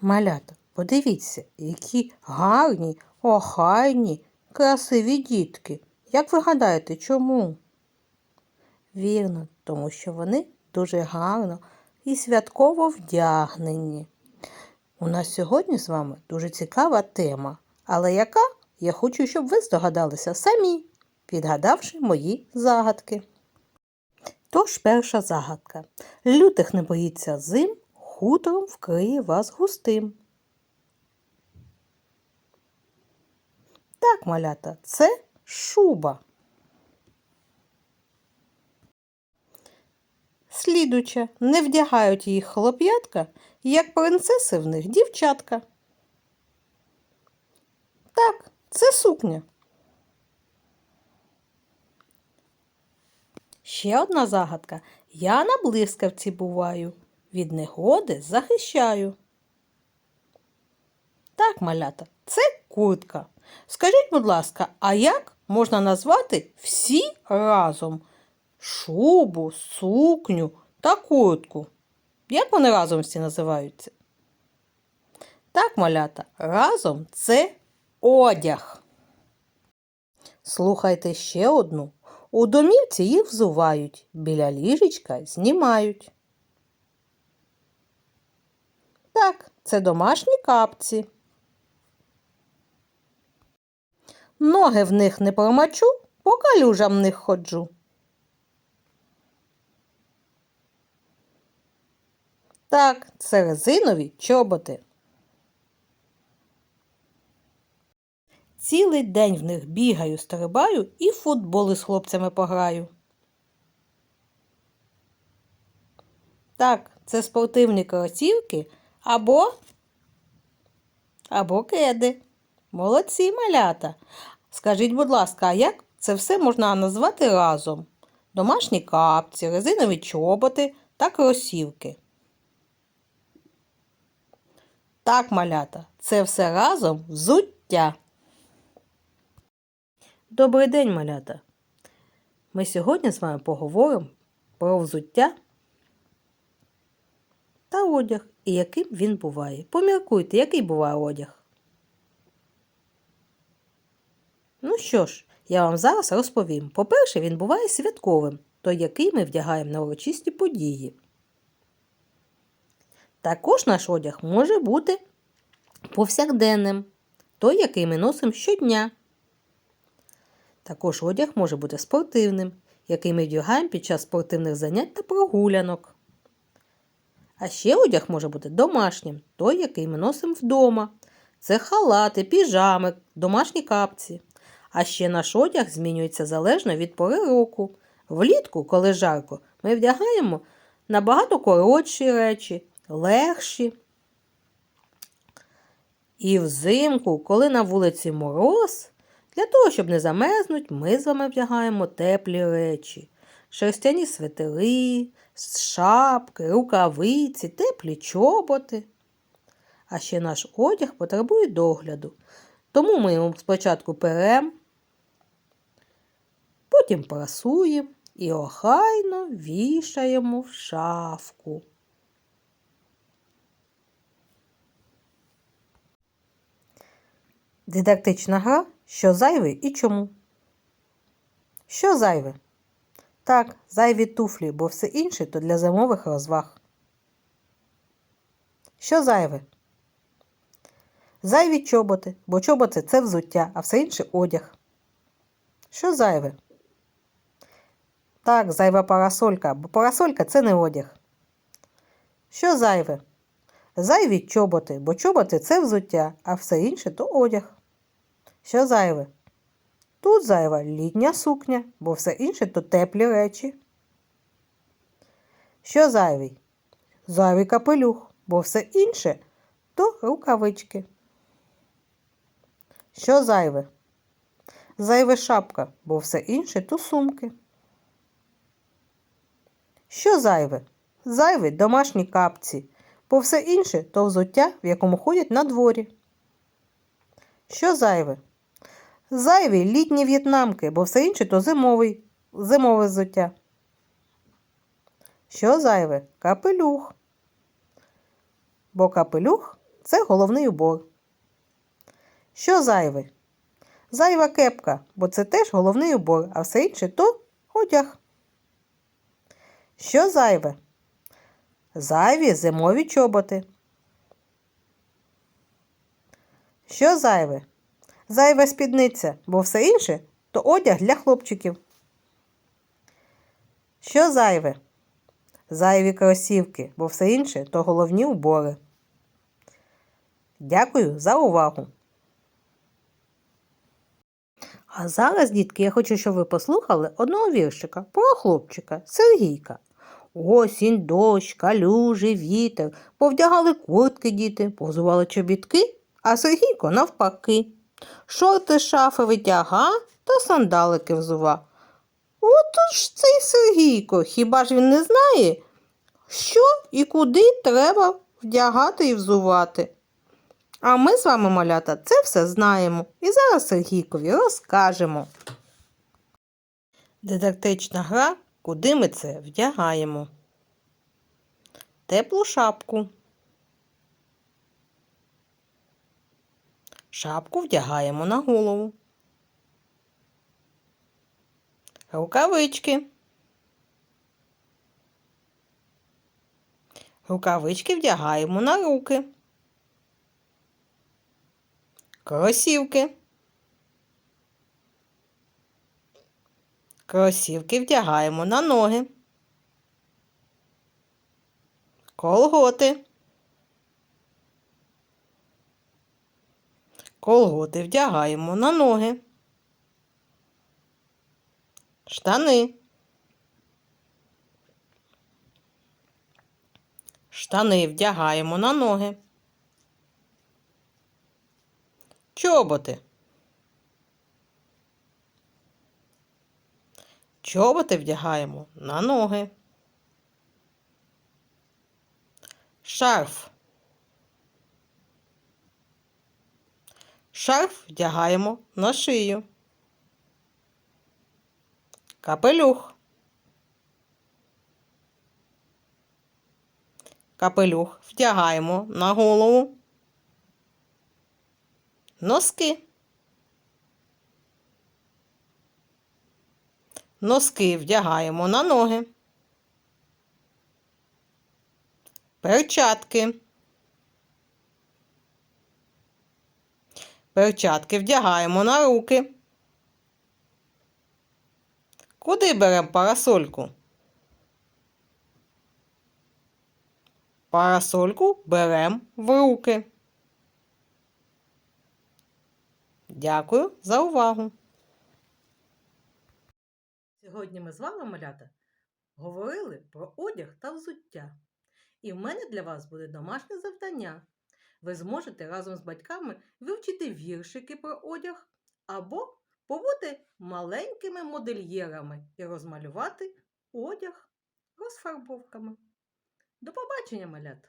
Малята, подивіться, які гарні, охайні, красиві дітки. Як ви гадаєте, чому? Вірно, тому що вони дуже гарно і святково вдягнені. У нас сьогодні з вами дуже цікава тема, але яка я хочу, щоб ви здогадалися самі, відгадавши мої загадки. Тож перша загадка. Лютих не боїться зим, хутором вкриє вас густим. Так, малята, це шуба. Слідуче, не вдягають їх хлоп'ятка, як принцеси в них дівчатка. Так, це сукня. Ще одна загадка. Я на блискавці буваю, від негоди захищаю. Так, малята, це куртка. Скажіть, будь ласка, а як можна назвати всі разом шубу, сукню та куртку? Як вони разом всі називаються? Так, малята, разом це одяг. Слухайте ще одну. У домівці їх взувають, біля ліжечка знімають. Так, це домашні капці. Ноги в них не промочу, по калюжам в них ходжу. Так, це резинові чоботи. Цілий день в них бігаю, стрибаю і футболи з хлопцями пограю. Так, це спортивні кросівки або або кеди. Молодці малята. Скажіть, будь ласка, а як це все можна назвати разом? Домашні капці, резинові чоботи та кросівки. Так, малята, це все разом взуття. Добрий день, малята! Ми сьогодні з вами поговоримо про взуття та одяг і яким він буває. Поміркуйте, який буває одяг. Ну що ж, я вам зараз розповім. По-перше, він буває святковим, той, який ми вдягаємо на урочисті події. Також наш одяг може бути повсякденним, той, який ми носимо щодня. Також одяг може бути спортивним, який ми вдягаємо під час спортивних занять та прогулянок. А ще одяг може бути домашнім, той, який ми носимо вдома. Це халати, піжами, домашні капці. А ще наш одяг змінюється залежно від пори року. Влітку, коли жарко, ми вдягаємо набагато коротші речі, легші. І взимку, коли на вулиці мороз, для того, щоб не замерзнуть, ми з вами вдягаємо теплі речі, шерстяні свитери, шапки, рукавиці, теплі чоботи. А ще наш одяг потребує догляду. Тому ми його спочатку перемо, потім прасуємо і охайно вішаємо в шафку. Дидактична гра що зайве і чому? Що зайве? Так, зайві туфлі, бо все інше то для зимових розваг. Що зайве? Зайві чоботи, бо чоботи це взуття, а все інше одяг. Що зайве? Так, зайва парасолька, бо парасолька це не одяг. Що зайве? Зайві чоботи, бо чоботи це взуття, а все інше то одяг. Що зайве? Тут зайва літня сукня, бо все інше то теплі речі. Що зайвий? Зайвий капелюх, бо все інше то рукавички. Що зайве? Зайве шапка, бо все інше то сумки. Що зайве? Зайві домашні капці, бо все інше то взуття, в якому ходять на дворі. Що зайве? Зайві літні в'єтнамки, бо все інше то зимовий, зимове взуття. Що зайве? Капелюх. Бо капелюх це головний убор. Що зайве? Зайва кепка, бо це теж головний убор, а все інше то одяг. Що зайве? Зайві зимові чоботи. Що зайве? Зайва спідниця, бо все інше то одяг для хлопчиків. Що зайве? Зайві кросівки, бо все інше то головні убори. Дякую за увагу. А зараз, дітки, я хочу, щоб ви послухали одного віршика про хлопчика Сергійка. Осінь, дощ, калюжі, вітер, повдягали куртки діти, позували чобітки, а Сергійко навпаки. Шорти шафи витяга та сандалики взува. Ото ж цей Сергійко, хіба ж він не знає, що і куди треба вдягати і взувати? А ми з вами, малята, це все знаємо. І зараз Сергійкові розкажемо. Дидактична гра, куди ми це вдягаємо. Теплу шапку. Шапку вдягаємо на голову. Рукавички. Рукавички вдягаємо на руки. Кросівки. Кросівки вдягаємо на ноги. Колготи. Колготи вдягаємо на ноги. Штани. Штани вдягаємо на ноги. Чоботи. Чоботи вдягаємо на ноги. Шарф. Шарф вдягаємо на шию. Капелюх. Капелюх вдягаємо на голову. Носки. Носки вдягаємо на ноги. Перчатки. Перчатки вдягаємо на руки. Куди беремо парасольку? Парасольку беремо в руки. Дякую за увагу. Сьогодні ми з вами, малята, говорили про одяг та взуття. І в мене для вас буде домашнє завдання. Ви зможете разом з батьками вивчити віршики про одяг або побути маленькими модельєрами і розмалювати одяг розфарбовками. До побачення, малята!